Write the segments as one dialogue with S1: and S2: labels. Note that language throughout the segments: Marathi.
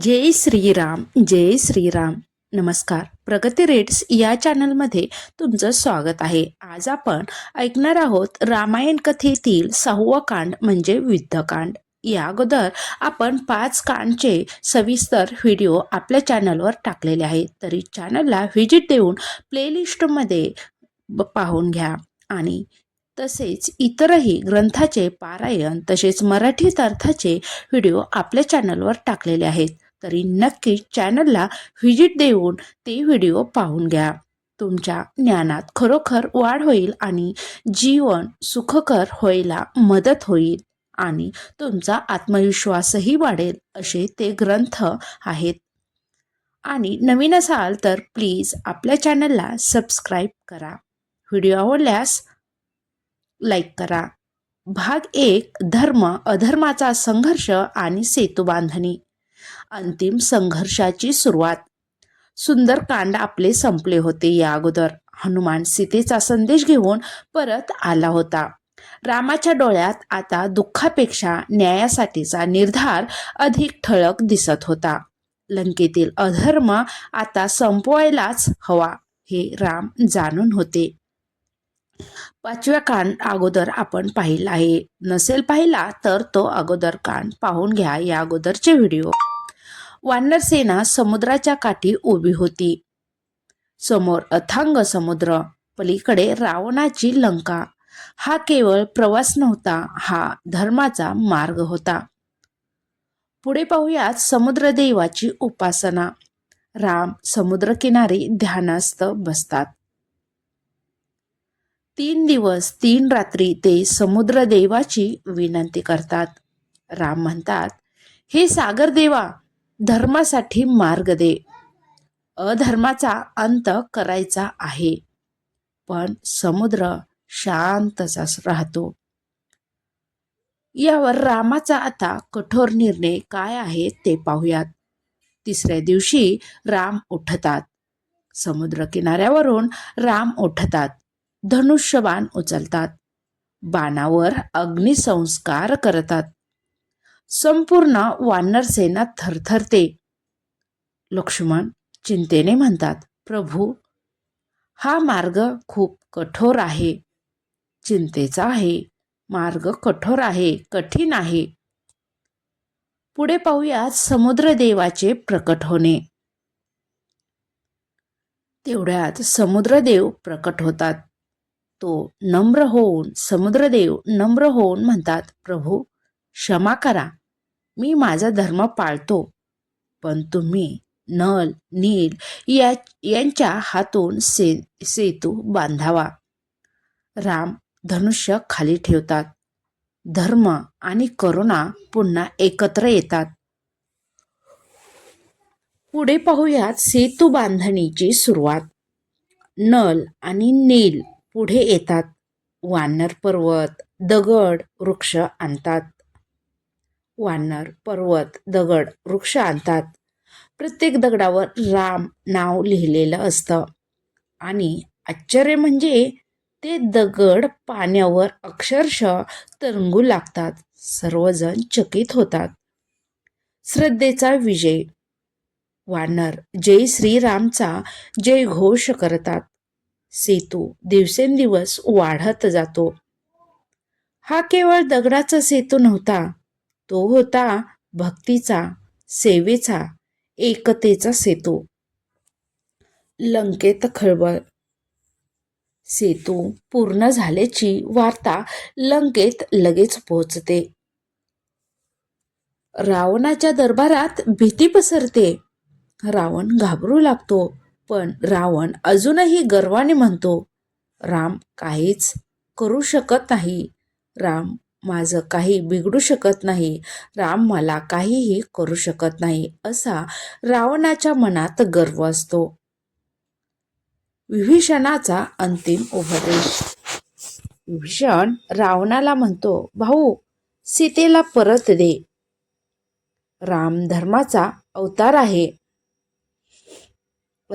S1: जय श्रीराम जय श्रीराम. नमस्कार. प्रगती रेट्स या चॅनलमध्ये तुमचं स्वागत आहे. आज आपण ऐकणार आहोत रामायण कथेतील सहावं कांड म्हणजे युद्धकांड या अगोदर आपण पाच कांडचे सविस्तर व्हिडिओ आपल्या चॅनलवर टाकलेले आहेत. तरी चॅनलला व्हिजिट देऊन प्लेलिस्टमध्ये ब- पाहून घ्या. आणि तसेच इतरही ग्रंथाचे पारायण तसेच मराठीत अर्थाचे व्हिडिओ आपल्या चॅनलवर टाकलेले आहेत. तरी नक्कीच चॅनलला व्हिजिट देऊन ते व्हिडिओ पाहून घ्या. तुमच्या ज्ञानात खरोखर वाढ होईल आणि जीवन सुखकर व्हायला मदत होईल आणि तुमचा आत्मविश्वासही वाढेल असे ते ग्रंथ आहेत. आणि नवीन असाल तर प्लीज आपल्या चॅनलला सबस्क्राईब करा. व्हिडिओ आवडल्यास लाईक करा. भाग एक धर्म अधर्माचा संघर्ष आणि सेतू बांधणी अंतिम संघर्षाची सुरुवात. सुंदरकांड आपले संपले होते या अगोदर. हनुमान सीतेचा संदेश घेऊन परत आला होता. रामाच्या डोळ्यात आता दुःखापेक्षा न्यायासाठीचा निर्धार अधिक ठळक दिसत होता. लंकेतील अधर्म आता संपवायलाच हवा हे राम जाणून होते. पाचव्या कांड अगोदर आपण पाहिला आहे. नसेल पाहिला तर तो अगोदर कांड पाहून घ्या या अगोदरचे व्हिडिओ. वानर सेना समुद्राच्या काठी उभी होती. समोर अथांग समुद्र पलीकडे रावणाची लंका. हा केवळ प्रवास नव्हता हा धर्माचा मार्ग होता. पुढे पाहूयात समुद्रदेवाची उपासना. राम समुद्रकिनारी ध्यानास्थ बसतात. तीन दिवस तीन रात्री ते समुद्रदेवाची विनंती करतात. राम म्हणतात हे सागर देवा धर्मासाठी मार्ग दे. अधर्माचा अंत करायचा आहे. पण समुद्र शांतचाच राहतो. यावर रामाचा आता कठोर निर्णय काय आहे ते पाहूयात. तिसऱ्या दिवशी राम उठतात. समुद्र किनाऱ्यावरून राम उठतात. धनुष्यबाण उचलतात. बाणावर अग्निसंस्कार करतात. संपूर्ण वानरसेना थरथरते. लक्ष्मण चिंतेने म्हणतात प्रभू हा मार्ग खूप कठोर आहे. चिंतेचा आहे. मार्ग कठोर आहे कठीण आहे. पुढे पाहूयात समुद्रदेवाचे प्रकट होणे. तेवढ्यात समुद्रदेव प्रकट होतात. तो नम्र होऊन समुद्रदेव नम्र होऊन म्हणतात प्रभू क्षमा करा. मी माझा धर्म पाळतो. पण तुम्ही नल नील या यांच्या हातून से सेतू बांधावा. राम धनुष्य खाली ठेवतात. धर्म आणि करुणा पुन्हा एकत्र येतात. पुढे पाहूयात सेतू बांधणीची सुरुवात. नल आणि नील पुढे येतात. वानर पर्वत दगड वृक्ष आणतात. वानर पर्वत दगड वृक्ष आणतात. प्रत्येक दगडावर राम नाव लिहिलेलं असतं. आणि आश्चर्य म्हणजे ते दगड पाण्यावर अक्षरशः तरंगू लागतात. सर्वजण चकित होतात. श्रद्धेचा विजय. वानर जय श्रीरामचा जय घोष करतात. सेतू दिवसेंदिवस वाढत जातो. हा केवळ दगडाचा सेतू नव्हता तो होता भक्तीचा सेवेचा एकतेचा सेतू. लंकेत खळबळ. सेतू पूर्ण झाल्याची वार्ता लंकेत लगेच पोहोचते. रावणाच्या दरबारात भीती पसरते. रावण घाबरू लागतो पण रावण अजूनही गर्वाने म्हणतो राम काहीच करू शकत नाही. राम माझं काही बिघडू शकत नाही. राम मला काहीही करू शकत नाही असा रावणाच्या मनात गर्व असतो. विभीषणाचा अंतिम उपदेश. विभीषण रावणाला म्हणतो भाऊ सीतेला परत दे. राम धर्माचा अवतार आहे.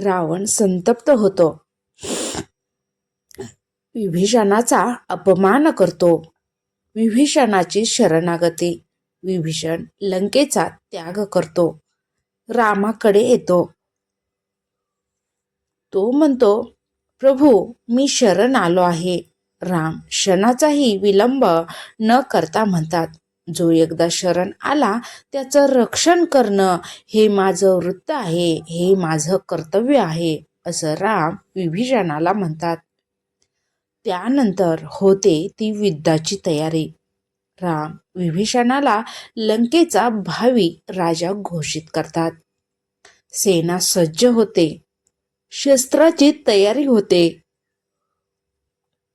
S1: रावण संतप्त होतो. विभीषणाचा अपमान करतो. विभीषणाची शरणागती. विभीषण लंकेचा त्याग करतो. रामाकडे येतो. तो म्हणतो प्रभू मी शरण आलो आहे. राम क्षणाचाही विलंब न करता म्हणतात जो एकदा शरण आला त्याचं रक्षण करणं हे माझं वृत्त आहे हे माझं कर्तव्य आहे असं राम विभीषणाला म्हणतात. त्यानंतर होते ती युद्धाची तयारी. राम विभीषणाला लंकेचा भावी राजा घोषित करतात. सेना सज्ज होते. शस्त्राची तयारी होते.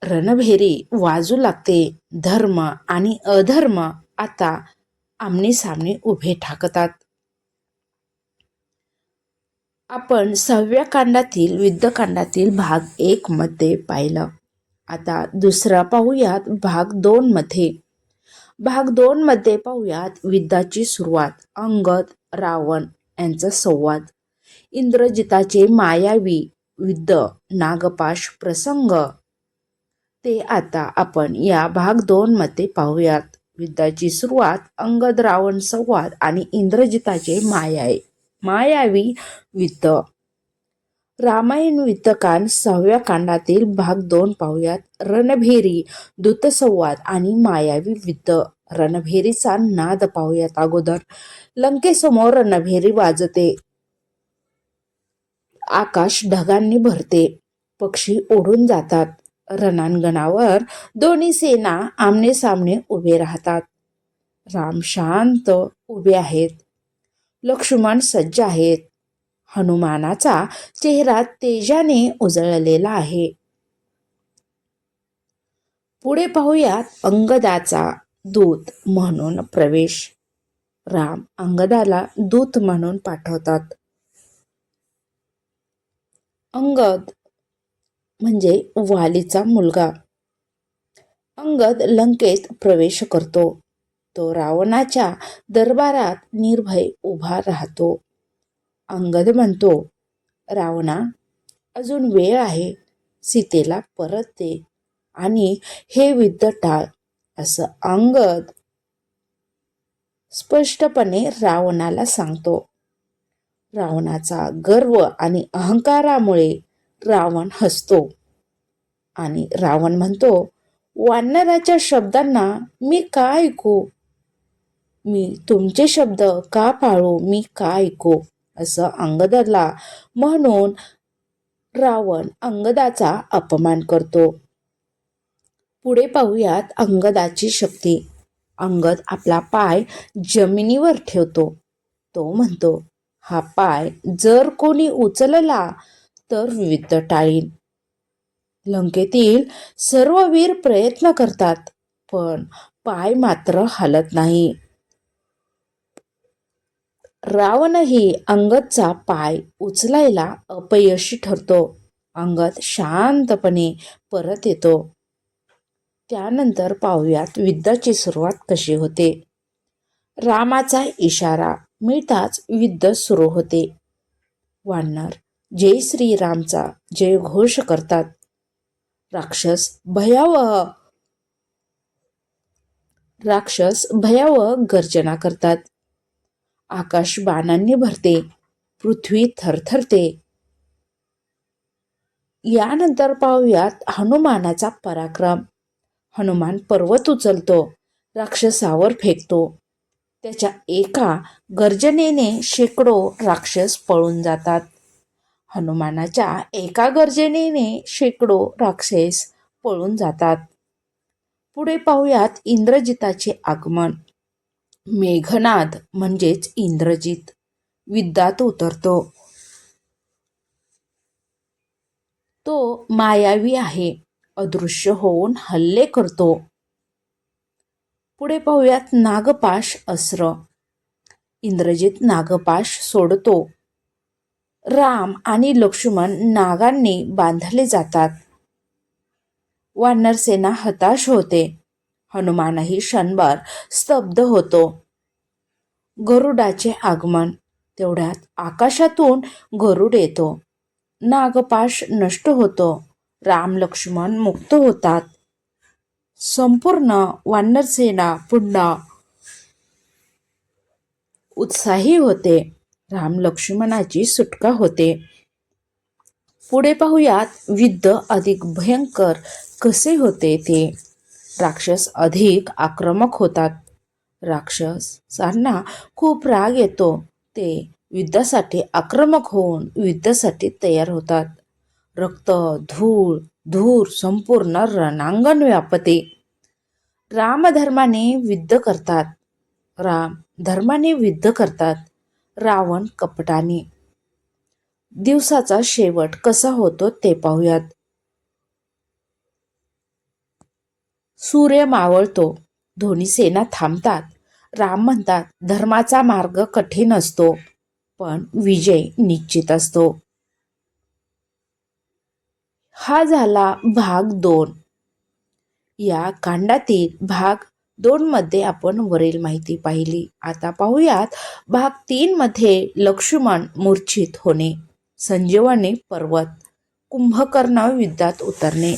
S1: रणभेरी वाजू लागते. धर्म आणि अधर्म आता आमने सामने उभे ठाकतात. आपण सहाव्या कांडातील युद्धकांडातील भाग एक मध्ये पाहिलं. आता दुसरा पाहूयात भाग दोन मध्ये. भाग दोन मध्ये पाहूयात विद्याची सुरुवात अंगद रावण यांचा संवाद. इंद्रजिताचे मायावी युद्ध नागपाश प्रसंग. ते आता आपण या भाग दोन मध्ये पाहूयात. विद्याची सुरुवात अंगद रावण संवाद आणि इंद्रजिताचे मायावी मायावी युद्ध रामायण युद्धकांड सहाव्या कांडातील भाग दोन पाहूयात. रणभेरी दूतसंवाद आणि मायावी वित्त रणभेरीचा नाद पाहूयात अगोदर. लंकेसमोर रणभेरी वाजते. आकाश ढगांनी भरते. पक्षी ओढून जातात. रणांगणावर दोन्ही सेना आमने सामने उभे राहतात. राम शांत उभे आहेत. लक्ष्मण सज्ज आहेत. हनुमानाचा चेहरा तेजाने उजळलेला आहे. पुढे पाहूयात अंगदाचा दूत म्हणून प्रवेश. राम अंगदाला दूत म्हणून पाठवतात. अंगद म्हणजे वालीचा मुलगा. अंगद लंकेत प्रवेश करतो. तो रावणाच्या दरबारात निर्भय उभा राहतो. अंगद म्हणतो रावणा अजून वेळ आहे सीतेला परत दे आणि हे युद्ध टाळ. असं अंगद स्पष्टपणे रावणाला सांगतो. रावणाचा गर्व आणि अहंकारामुळे रावण हसतो आणि रावण म्हणतो वानराच्या शब्दांना मी का ऐकू? मी तुमचे शब्द का पाळू? मी का ऐकू? असं अंगदाला म्हणून रावण अंगदाचा अपमान करतो. पुढे पाहूयात अंगदाची शक्ती. अंगद आपला पाय जमिनीवर ठेवतो. तो म्हणतो हा पाय जर कोणी उचलला तर विविध टाळीन. लंकेतील सर्व वीर प्रयत्न करतात पण पाय मात्र हलत नाही. रावणही अंगदचा पाय उचलायला अपयशी ठरतो. अंगद शांतपणे परत येतो. त्यानंतर पाहूयात युद्धाची सुरुवात कशी होते. रामाचा इशारा मिळताच युद्ध सुरू होते. वानर जय श्रीरामचा जय घोष करतात. राक्षस भयावह राक्षस भयावह गर्जना करतात. आकाश बाणांनी भरते पृथ्वी थरथरते. यानंतर पाहूयात हनुमानाचा पराक्रम. हनुमान पर्वत उचलतो राक्षसावर फेकतो. त्याच्या एका गर्जनेने शेकडो राक्षस पळून जातात. हनुमानाच्या एका गर्जनेने शेकडो राक्षस पळून जातात. पुढे पाहूयात इंद्रजिताचे आगमन. मेघनाद म्हणजेच इंद्रजित. विद्यात उतरतो. तो मायावी आहे. अदृश्य होऊन हल्ले करतो. पुढे पाहूयात नागपाश अस्त्र इंद्रजित नागपाश सोडतो. राम आणि लक्ष्मण नागांनी बांधले जातात. वानरसेना हताश होते. हनुमानही क्षणभर स्तब्ध होतो. गरुडाचे आगमन. तेवढ्यात आकाशातून गरुड येतो. नागपाश नष्ट होतो. राम लक्ष्मण मुक्त होतात. संपूर्ण वानरसेना पुन्हा उत्साही होते. राम लक्ष्मणाची सुटका होते. पुढे पाहूयात युद्ध अधिक भयंकर कसे होते ते. राक्षस अधिक आक्रमक होतात. राक्षसांना खूप राग येतो. ते युद्धासाठी आक्रमक होऊन युद्धासाठी तयार होतात. रक्त धूळ धूर संपूर्ण रणांगण व्यापते. रामधर्माने युद्ध करतात. राम धर्माने युद्ध करतात. रावण कपटाने. दिवसाचा शेवट कसा होतो ते पाहूयात. सूर्य मावळतो. धोनी सेना थांबतात. राम म्हणतात धर्माचा मार्ग कठीण असतो पण विजय निश्चित असतो. हा झाला भाग दोन. या कांडातील भाग दोन मध्ये आपण वरील माहिती पाहिली. आता पाहूयात भाग तीन मध्ये लक्ष्मण मूर्छित होणे संजीवनी पर्वत कुंभकर्ण युद्धात उतरणे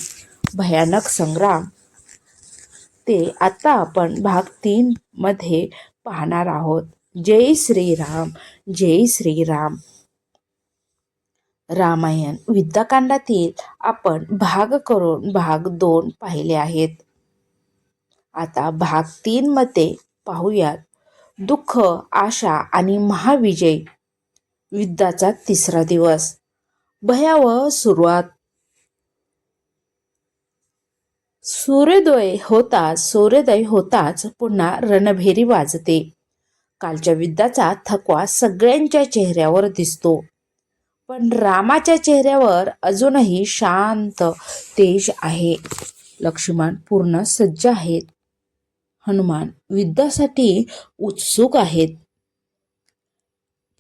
S1: भयानक संग्राम ते आता आपण भाग तीन मध्ये पाहणार आहोत. जय श्रीराम जय श्रीराम. रामायण विद्याकांडातील आपण भाग करून भाग दोन पाहिले आहेत. आता भाग तीन मध्ये पाहूयात दुःख आशा आणि महाविजय. युद्धाचा तिसरा दिवस. भयावह सुरुवात. सूर्योदय होताच सूर्योदय होताच पुन्हा रणभेरी वाजते. कालच्या युद्धाचा थकवा सगळ्यांच्या चेहऱ्यावर दिसतो. पण रामाच्या चेहऱ्यावर अजूनही शांत तेज आहे. लक्ष्मण पूर्ण सज्ज आहेत. हनुमान युद्धासाठी उत्सुक आहेत.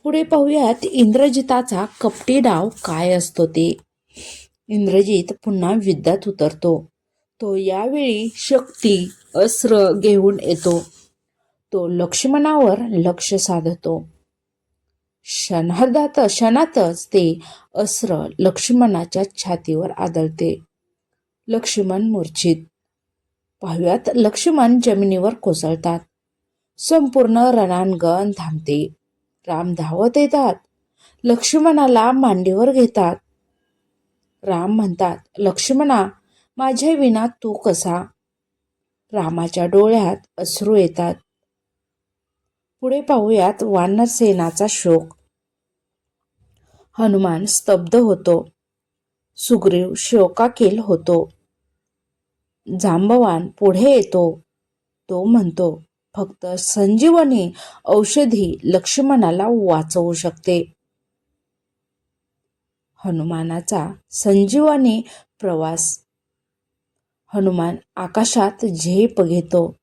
S1: पुढे पाहूयात इंद्रजिताचा कपटी डाव काय असतो ते. इंद्रजित पुन्हा युद्धात उतरतो. तो यावेळी शक्ती अस्त्र घेऊन येतो. तो लक्ष्मणावर लक्ष साधतो. क्षणार्धात क्षणातच ते अस्त्र लक्ष्मणाच्या छातीवर आदळते. लक्ष्मण मूर्छित. पाहुयात लक्ष्मण जमिनीवर कोसळतात. संपूर्ण रणांगण थांबते. राम धावत येतात. लक्ष्मणाला मांडीवर घेतात. राम म्हणतात लक्ष्मणा माझ्या विना तू कसा? रामाच्या डोळ्यात अश्रू येतात. पुढे पाहूयात वानरसेनाचा शोक. हनुमान स्तब्ध होतो. सुग्रीव शोकाकील होतो. जांबवान पुढे येतो. तो म्हणतो फक्त संजीवनी औषधी लक्ष्मणाला वाचवू शकते. हनुमानाचा संजीवनी प्रवास हनुमान आकाशात झेप घेतो.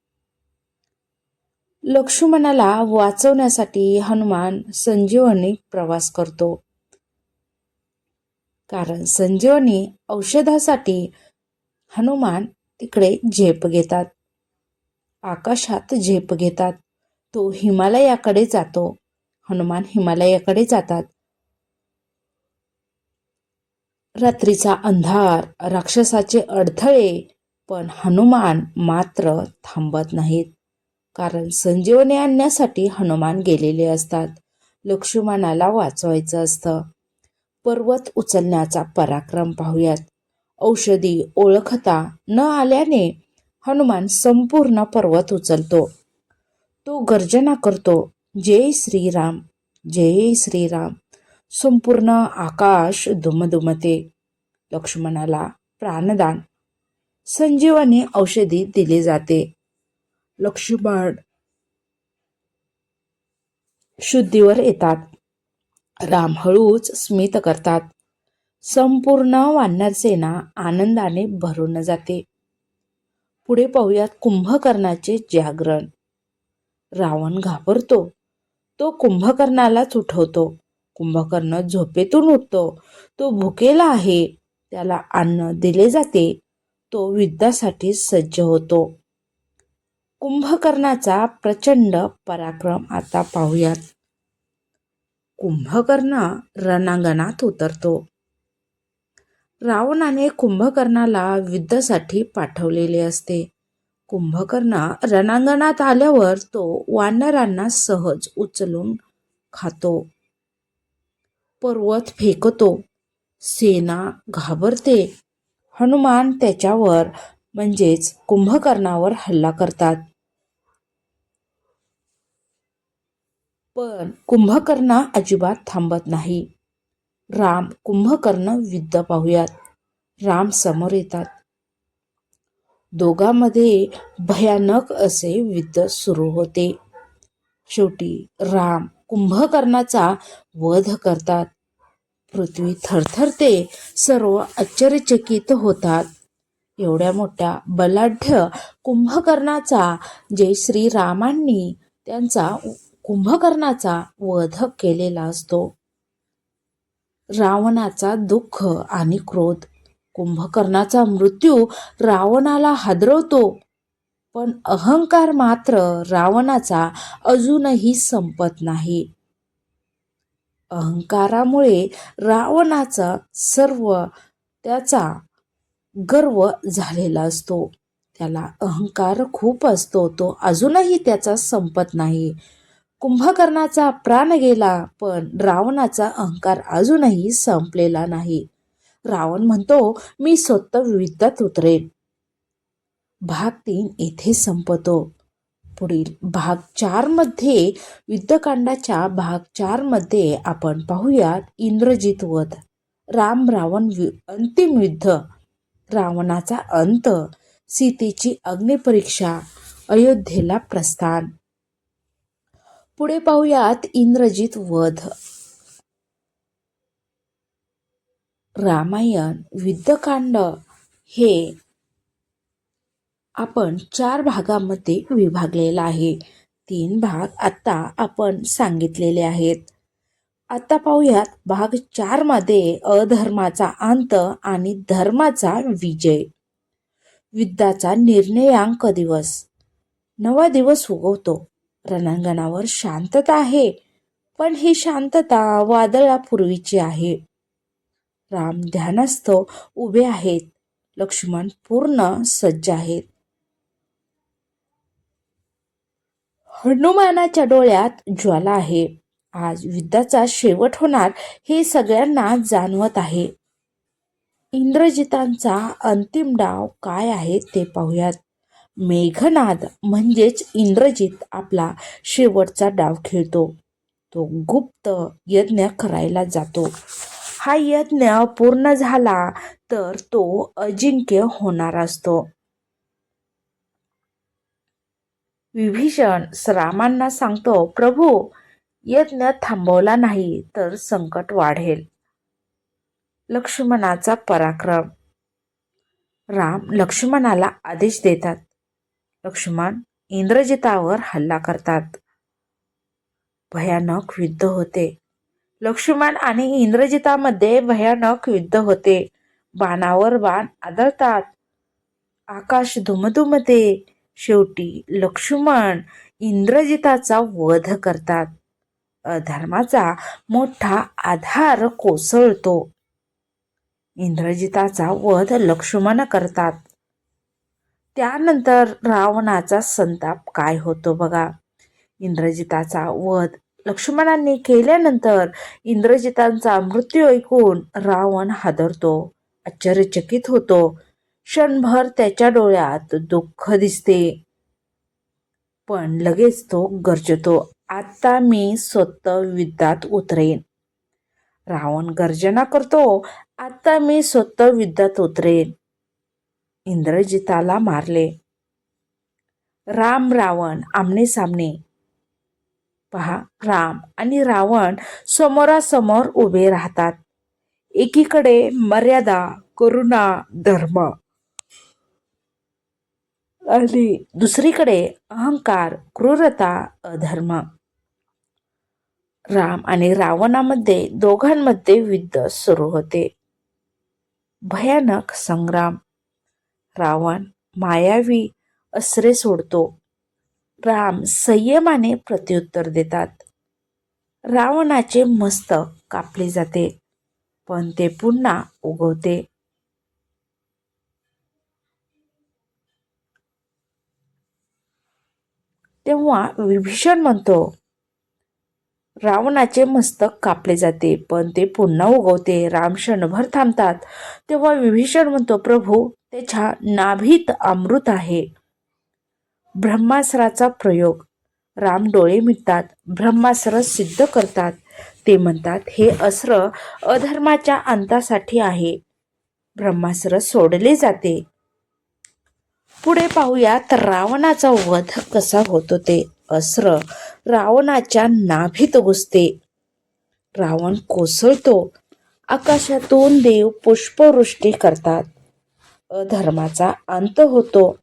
S1: लक्ष्मणाला वाचवण्यासाठी हनुमान संजीवनी प्रवास करतो. कारण संजीवनी औषधासाठी हनुमान तिकडे झेप घेतात. आकाशात झेप घेतात. तो हिमालयाकडे जातो. हनुमान हिमालयाकडे जातात. रात्रीचा अंधार राक्षसाचे अडथळे पण हनुमान मात्र थांबत नाहीत. कारण संजीवनी आणण्यासाठी हनुमान गेलेले असतात. लक्ष्मणाला वाचवायचं असतं. पर्वत उचलण्याचा पराक्रम पाहूयात. औषधी ओळखता न आल्याने हनुमान संपूर्ण पर्वत उचलतो. तो गर्जना करतो जय श्रीराम जय श्रीराम. संपूर्ण आकाश दुमदुमते लक्ष्मणाला प्राणदान. संजीवनी औषधी दिली जाते. लक्ष्मण शुद्धीवर येतात. राम हळूच स्मित करतात. संपूर्ण वानर सेना आनंदाने भरून जाते. पुढे पाहूयात कुंभकर्णाचे जागरण. रावण घाबरतो. तो कुंभकर्णालाच उठवतो. कुंभकर्ण झोपेतून उठतो. तो भुकेला आहे. त्याला अन्न दिले जाते. तो युद्धासाठी सज्ज होतो. कुंभकर्णाचा प्रचंड पराक्रम आता पाहूयात. कुंभकर्ण रणांगणात उतरतो. रावणाने कुंभकर्णाला युद्धासाठी पाठवलेले असते. कुंभकर्ण रणांगणात आल्यावर तो वानरांना सहज उचलून खातो. पर्वत फेकतो. सेना घाबरते. हनुमान त्याच्यावर म्हणजेच कुंभकर्णावर हल्ला करतात. पण कुंभकर्ण अजिबात थांबत नाही. राम कुंभकर्ण युद्ध पाहूयात. राम समोर येतात. दोघांमध्ये भयानक असे युद्ध सुरू होते. शेवटी राम कुंभकर्णाचा वध करतात. पृथ्वी थरथरते सर्व आश्चर्यचकित होतात. एवढ्या मोठ्या बलाढ्य कुंभकर्णाचा जे श्रीरामांनी त्यांचा कुंभकर्णाचा वध केलेला असतो. रावणाचा दुःख आणि क्रोध. कुंभकर्णाचा मृत्यू रावणाला हादरवतो. पण अहंकार मात्र रावणाचा अजूनही संपत नाही. अहंकारामुळे रावणाचा सर्व त्याचा गर्व झालेला असतो. त्याला अहंकार खूप असतो. तो अजूनही त्याचा संपत नाही. कुंभकर्णाचा प्राण गेला पण रावणाचा अहंकार अजूनही संपलेला नाही. रावण म्हणतो मी स्वतः विविधात उतरेन. भाग तीन येथे संपतो. पुढील भाग चारमध्ये युद्धकांडाच्या भाग चारमध्ये आपण पाहूयात इंद्रजित वध. राम रावण अंतिम युद्ध. रावणाचा अंत. सीतेची अग्निपरीक्षा. अयोध्येला प्रस्थान. पुढे पाहूयात इंद्रजित वध. रामायण युद्धकांड हे आपण चार भागामध्ये विभागलेला आहे. तीन भाग आत्ता आपण सांगितलेले आहेत. आता पाहूयात भाग चारमध्ये अधर्माचा अंत आणि धर्माचा विजय. युद्धाचा निर्णयांक दिवस. नवा दिवस उगवतो. रणांगणावर शांतता आहे पण ही शांतता वादळापूर्वीची आहे. राम ध्यानस्थ उभे आहेत. लक्ष्मण पूर्ण सज्ज आहेत. हनुमानाच्या डोळ्यात ज्वाला आहे. आज युद्धाचा शेवट होणार हे सगळ्यांना जाणवत आहे. इंद्रजितांचा अंतिम डाव काय आहे ते पाहूयात. मेघनाद म्हणजेच इंद्रजित आपला शेवटचा डाव खेळतो. तो गुप्त यज्ञ करायला जातो. हा यज्ञ पूर्ण झाला तर तो अजिंक्य होणार असतो. विभीषण रामांना सांगतो प्रभू यज्ञ थांबवला नाही तर संकट वाढेल. लक्ष्मणाचा पराक्रम. राम लक्ष्मणाला आदेश देतात. लक्ष्मण इंद्रजितावर हल्ला करतात. भयानक युद्ध होते. लक्ष्मण आणि इंद्रजितामध्ये भयानक युद्ध होते. बाणावर बाण आदळतात. आकाश धुमधुमते. शेवटी लक्ष्मण इंद्रजिताचा वध करतात. अधर्माचा मोठा आधार कोसळतो. इंद्रजिताचा वध लक्ष्मण करतात. त्यानंतर रावणाचा संताप काय होतो बघा? इंद्रजिताचा वध लक्ष्मणांनी केल्यानंतर इंद्रजितांचा मृत्यू ऐकून रावण हादरतो आश्चर्यचकित होतो. क्षणभर त्याच्या डोळ्यात दुःख दिसते. पण लगेच तो गरजतो आता मी स्वतः युद्धात उतरेन. रावण गर्जना करतो आता मी स्वतः युद्धात उतरेन. इंद्रजिताला मारले. राम रावण आमने सामने. पहा राम आणि रावण समोरासमोर उभे राहतात. एकीकडे मर्यादा करुणा धर्म आणि दुसरीकडे अहंकार क्रूरता अधर्म. राम आणि रावणामध्ये दोघांमध्ये युद्ध सुरू होते. भयानक संग्राम. रावण मायावी असरे सोडतो. राम संयमाने प्रत्युत्तर देतात. रावणाचे मस्तक कापले जाते पण ते पुन्हा उगवते. तेव्हा विभीषण म्हणतो रावणाचे मस्तक कापले जाते पण ते पुन्हा उगवते राम क्षणभर थांबतात. तेव्हा विभीषण म्हणतो प्रभू त्याच्या नाभीत अमृत आहे. ब्रह्मास्त्राचा प्रयोग. राम डोळे मिटतात ब्रह्मास्त्र सिद्ध करतात. ते म्हणतात हे अस्त्र अधर्माच्या अंतासाठी आहे. ब्रह्मास्त्र सोडले जाते. पुढे पाहूयात रावणाचा वध कसा होतो ते अस्त्र रावणाच्या नाभीत घुसते. रावण कोसळतो. आकाशातून देव पुष्पवृष्टी करतात. अधर्माचा अंत होतो.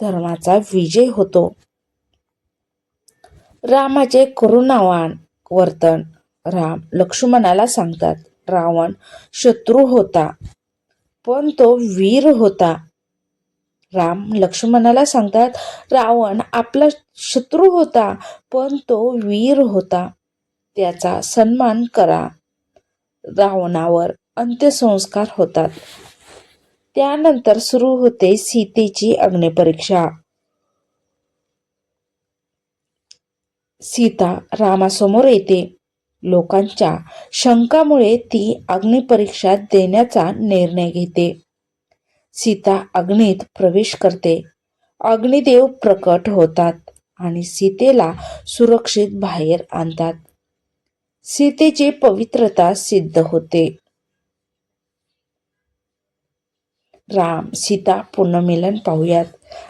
S1: धर्माचा विजय होतो. रामाचे करुणावान वर्तन. राम लक्ष्मणाला सांगतात रावण शत्रू होता पण तो वीर होता. राम लक्ष्मणाला सांगतात रावण आपला शत्रू होता पण तो वीर होता. त्याचा सन्मान करा. रावणावर अंत्यसंस्कार होतात. त्यानंतर सुरू होते सीतेची अग्निपरीक्षा. सीता रामासमोर येते. लोकांच्या शंकामुळे ती अग्निपरीक्षा देण्याचा निर्णय घेते. सीता अग्नीत प्रवेश करते. अग्निदेव प्रकट होतात आणि सीतेला सुरक्षित बाहेर आणतात. सीतेची पवित्रता सिद्ध होते. राम सीता पुनर्मिलन पाहूयात.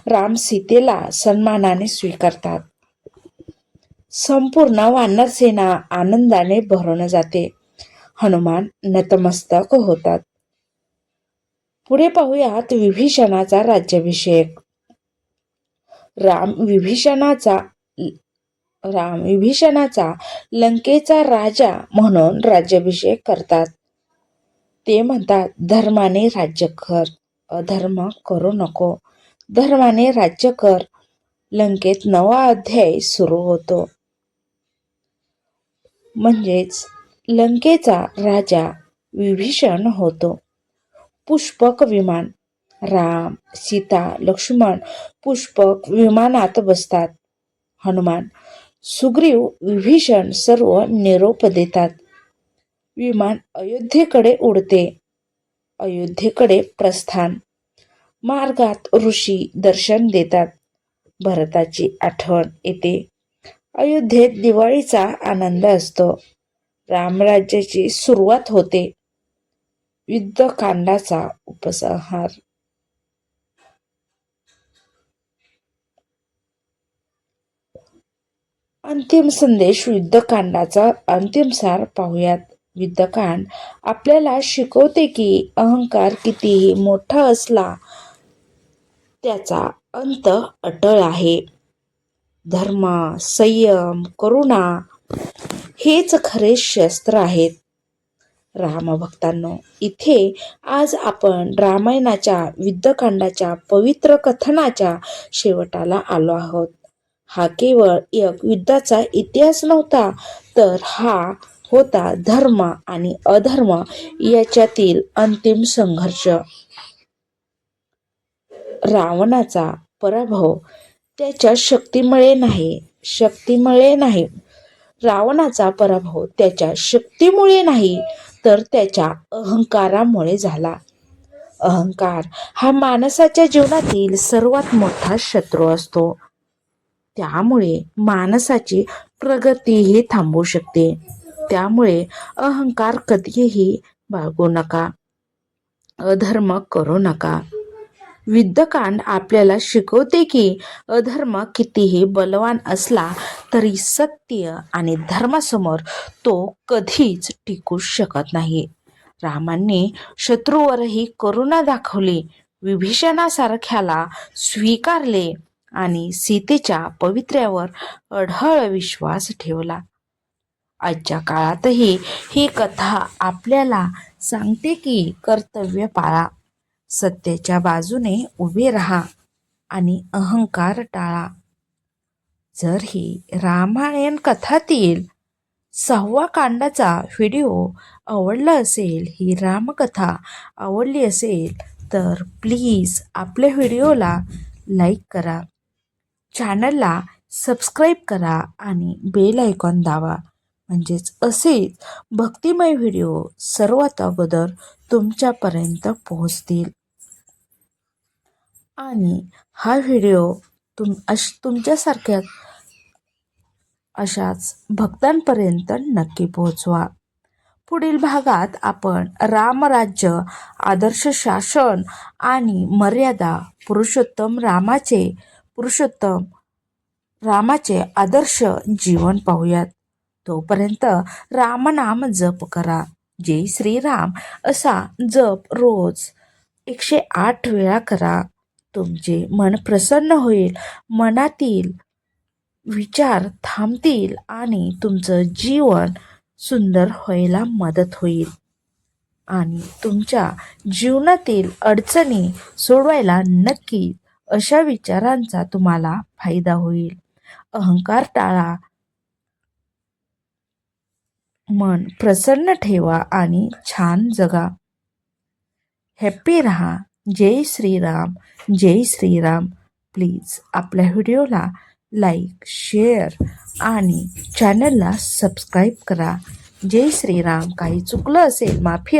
S1: राम सीतेला सन्मानाने स्वीकारतात. संपूर्ण वानर सेना आनंदाने भरून जाते. हनुमान नतमस्तक होतात. पुढे पाहूयात विभीषणाचा राज्याभिषेक. राम विभीषणाचा राम विभीषणाचा लंकेचा राजा म्हणून राज्याभिषेक करतात. ते म्हणतात धर्माने राज्य कर अधर्म करू नको. धर्माने राज्य कर. लंकेत नवा अध्याय सुरू होतो. म्हणजेच लंकेचा राजा विभीषण होतो. पुष्पक विमान. राम सीता लक्ष्मण पुष्पक विमानात बसतात. हनुमान सुग्रीव विभीषण सर्व निरोप देतात. विमान अयोध्येकडे उडते. अयोध्येकडे प्रस्थान. मार्गात ऋषी दर्शन देतात. भरताची आठवण येते. अयोध्येत दिवाळीचा आनंद असतो. रामराज्याची सुरुवात होते. युद्धकांडाचा उपसंहार. अंतिम संदेश युद्धकांडाचा अंतिम सार पाहूयात. युद्धकांड आपल्याला शिकवते की अहंकार कितीही मोठा असला त्याचा अंत अटळ आहे. धर्म संयम करुणा हेच खरे शस्त्र आहेत. रामभक्तांनो इथे आज आपण रामायणाच्या युद्धकांडाच्या पवित्र कथनाच्या शेवटाला आलो आहोत. हा केवळ एक युद्धाचा इतिहास नव्हता तर हा होता धर्म आणि अधर्म याच्यातील अंतिम संघर्ष. रावणाचा पराभव त्याच्या शक्तीमुळे नाही शक्तीमुळे नाही. रावणाचा पराभव त्याच्या शक्तीमुळे नाही तर त्याच्या अहंकारामुळे झाला. अहंकार हा माणसाच्या जीवनातील सर्वात मोठा शत्रू असतो. त्यामुळे माणसाची प्रगतीही थांबू शकते. त्यामुळे अहंकार कधीही बाळगू नका. अधर्म करू नका. युद्धकांड आपल्याला शिकवते की अधर्म कितीही बलवान असला तरी सत्य आणि धर्मासमोर तो कधीच टिकू शकत नाही. रामांनी शत्रूवरही करुणा दाखवली विभीषणासारख्याला स्वीकारले आणि सीतेच्या पवित्र्यावर अढळ विश्वास ठेवला. आजच्या काळातही ही कथा आपल्याला सांगते की कर्तव्य पाळा सत्याच्या बाजूने उभे राहा आणि अहंकार टाळा. जर ही रामायण कथातील सहावा कांडाचा व्हिडिओ आवडला असेल ही रामकथा आवडली असेल तर प्लीज आपल्या व्हिडिओला लाईक करा. चॅनलला सबस्क्राईब करा आणि बेल आयकॉन दावा म्हणजेच असेच भक्तिमय व्हिडिओ सर्वात अगोदर तुमच्यापर्यंत पोहोचतील. आणि हा व्हिडिओ तुम अश तुमच्यासारख्या अशाच भक्तांपर्यंत नक्की पोहोचवा. पुढील भागात आपण रामराज्य आदर्श शासन आणि मर्यादा पुरुषोत्तम रामाचे पुरुषोत्तम रामाचे आदर्श जीवन पाहूयात. तोपर्यंत रामनाम जप करा. जय श्रीराम. असा जप रोज एकशे आठ वेळा करा. तुमचे मन प्रसन्न होईल मनातील विचार थांबतील आणि तुमचं जीवन सुंदर व्हायला मदत होईल. आणि तुमच्या जीवनातील अडचणी सोडवायला नक्की अशा विचारांचा तुम्हाला फायदा होईल. अहंकार टाळा. मन प्रसन्न ठेवा आणि छान जगा. हॅप्पी राहा. जय श्रीराम जय श्रीराम. प्लीज आपल्या व्हिडिओला लाईक शेअर आणि चॅनलला सबस्क्राईब करा. जय श्रीराम. काही चुकलं असेल माफी